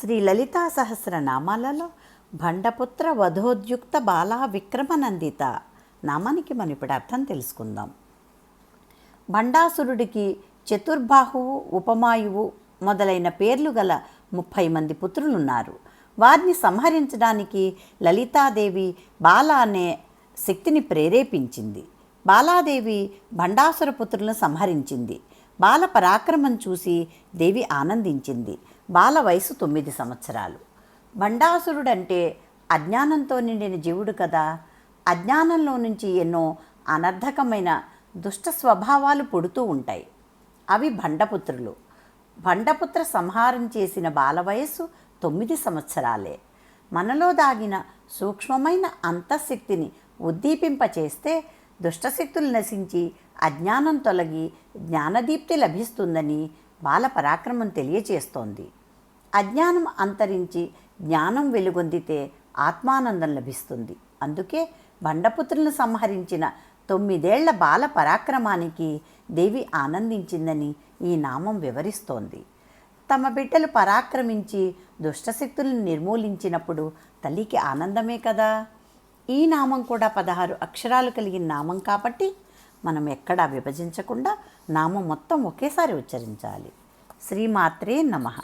శ్రీ లలితా సహస్రనామాలలో భండపుత్ర వధోద్యుక్త బాలా విక్రమనందిత నామానికి మనం ఇప్పుడు అర్థం తెలుసుకుందాం. భండాసురుడికి చతుర్బాహువు ఉపమాయువు మొదలైన పేర్లు గల ముప్పై మంది పుత్రులున్నారు. వారిని సంహరించడానికి లలితాదేవి బాల అనే శక్తిని ప్రేరేపించింది. బాలాదేవి భండాసుర పుత్రులను సంహరించింది. బాల పరాక్రమం చూసి దేవి ఆనందించింది. బాల వయసు తొమ్మిది సంవత్సరాలు. భండాసురుడంటే అజ్ఞానంతో నిండిన జీవుడు కదా. అజ్ఞానంలో నుంచి ఎన్నో అనర్థకమైన దుష్ట స్వభావాలు పుడుతూ ఉంటాయి. అవి భండపుత్రులు భండపుత్ర సంహారం చేసిన బాల వయస్సు తొమ్మిది సంవత్సరాలే. మనలో దాగిన సూక్ష్మమైన అంతఃశక్తిని ఉద్దీపింపచేస్తే దుష్టశక్తులు నశించి అజ్ఞానం తొలగి జ్ఞానదీప్తి లభిస్తుందని బాల పరాక్రమం తెలియచేస్తోంది. అజ్ఞానం అంతరించి జ్ఞానం వెలుగొందితే ఆత్మానందం లభిస్తుంది. అందుకే బండపుత్రులను సంహరించిన తొమ్మిదేళ్ళ బాల పరాక్రమానికి దేవి ఆనందించిందని ఈ నామం వివరిస్తోంది. తమ బిడ్డలు పరాక్రమించి దుష్టశక్తులను నిర్మూలించినప్పుడు తల్లికి ఆనందమే కదా? ఈ నామం కూడా పదహారు అక్షరాలు కలిగిన నామం కాబట్టి మనం ఎక్కడా విభజించకుండా నామం మొత్తం ఒకేసారి ఉచ్చరించాలి. శ్రీమాత్రే నమః.